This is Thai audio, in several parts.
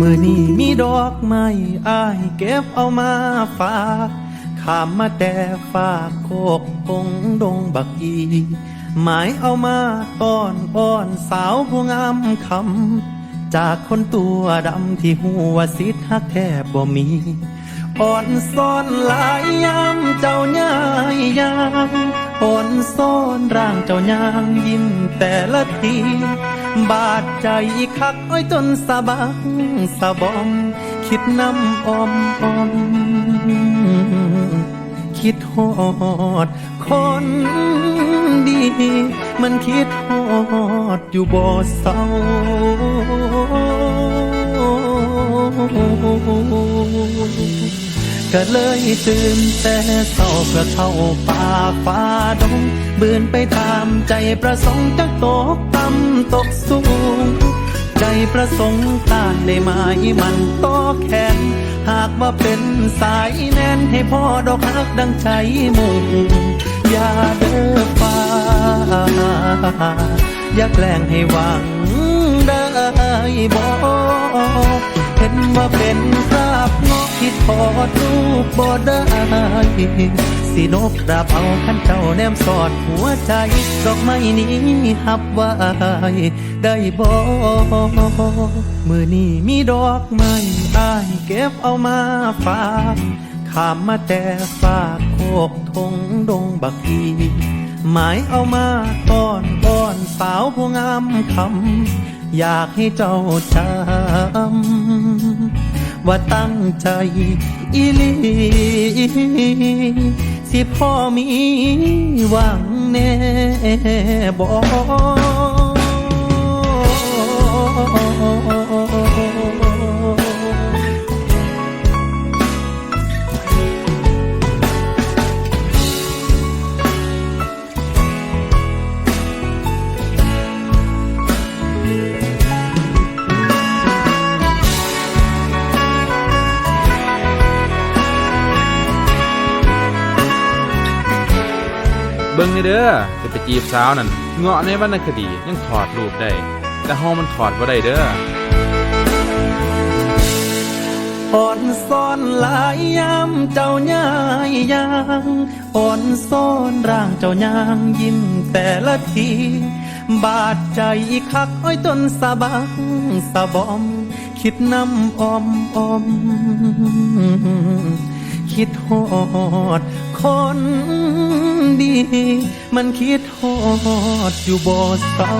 มื่อนี้มีดอกไม้อายเก็บเอามาฝากขามมาแต่ฝากโคกคงดงบักอีหมายเอามาต้อนป้อนสาวผู้งามคำ จากคนตัวดำที่หัวสิทธักแทบบ่มี อ่อนซ่อนหลายยามเจ้าย่ายยางอ่อนซ่อนร่างเจ้ายางยิ้มแต่ละที บาดใจคักอ้อยจนสะบักสะบอม คิดน้ำอมอม คิดฮอด คนดี มันคิดฮอดอยู่บ่เศร้าก็เลยตื่นแต่เศร้าเพื่อเข้าป่าฟ้าดงบืนไปตามใจประสงค์จักตก ตกสูง ใจประสงค์ต้านได้ไหมมันโตแขน หากว่าเป็นสายแน่นให้พ่อดอกฮักดังใจมุ่งอย่าเด้อฟ้าอย่าแกล้งให้หวังได้บ่เห็นว่าเป็นคราบงอกที่ทอดรูปบ่ได้ สินบดาเอาขันเจ้าแนมสอดหัวใจดอกไม้นี้หับไว้ได้บ่มือนี้มีดอกไม้อายเก็บเอามาฝากขามมาแต่ฝากโคกทงดงบักอีหมายเอามาต้อนป้อนสาวผู้งามคำอยากให้เจ้าจำว่าตั้งใจอีลี สิพ่อมีหวังแน่บอก บิ่งนี่เด้อจะไปจีบสาวนั่นเงาะในวรรณคดียังถอดรูปได้ แต่เฮามันถอดบ่ได้เด้ออ่อนซ่อนหลายยามเจ้าย่ายยางอ่อนซ่อนร่างเจ้ายางยิ้มแต่ละที บาดใจอีกคักอ้อยจนสะบักสะบอม คิดน้ำอมอม คิดฮอด คนดี มันคิดฮอดอยู่บ่เศร้า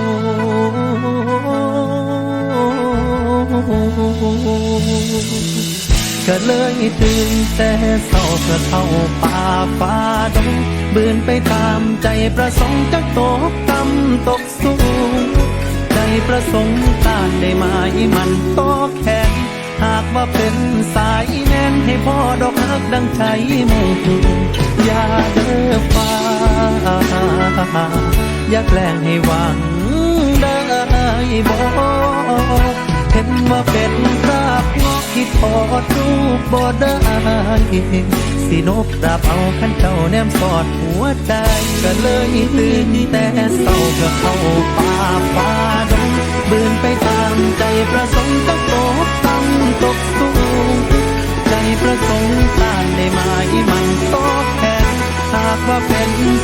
ก็เลยตื่นแต่เศร้าเพื่อเข้าป่าฟ้าดงบืนไปตามใจประสงค์จักตกต่ำตกสูง ใจประสงค์ต้านได้ไหมมันโตแขน หากว่าเป็นสายแน่นให้พ่อดอกฮักดังใจมุ่งอย่าเด้อฟ้า อย่าแกล้งให้หวังได้บ่เห็นว่าเป็นราบงอกที่ทอดรูปบ่ได้สินบดาบเอาขันเจ้าแนมสอดหัวใจก็เลยตื่นแต่เศร้าเพื่อเข้าป่าฟ้าดงบืนไปตามใจประสงค์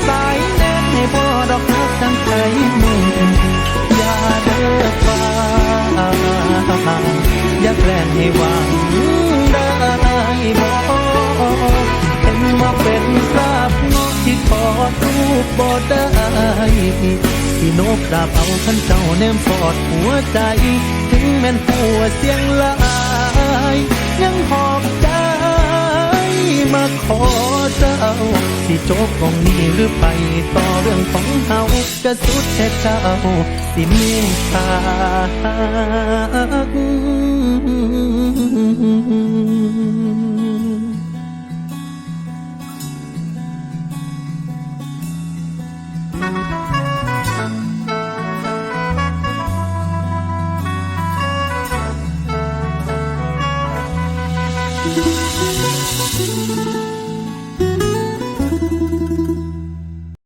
สายแน่นให้พ่อดอกรักทั้งใจมึงอย่าเด้อฟ้าอย่าแกล้งให้หวังได้บ่เห็นว่าเป็นคราบงอกที่ทอดรูปบ่ได้สินบดาบเอาขันเจ้าแนมสอดหัวใจ ถึงแม่นหัวเสียงลายยังหอบใจมา ขอเจ้า สิจบตรงนี้หรือไปต่อเรื่องของเฮาจะสุดแค่เจ้า สิเมตตา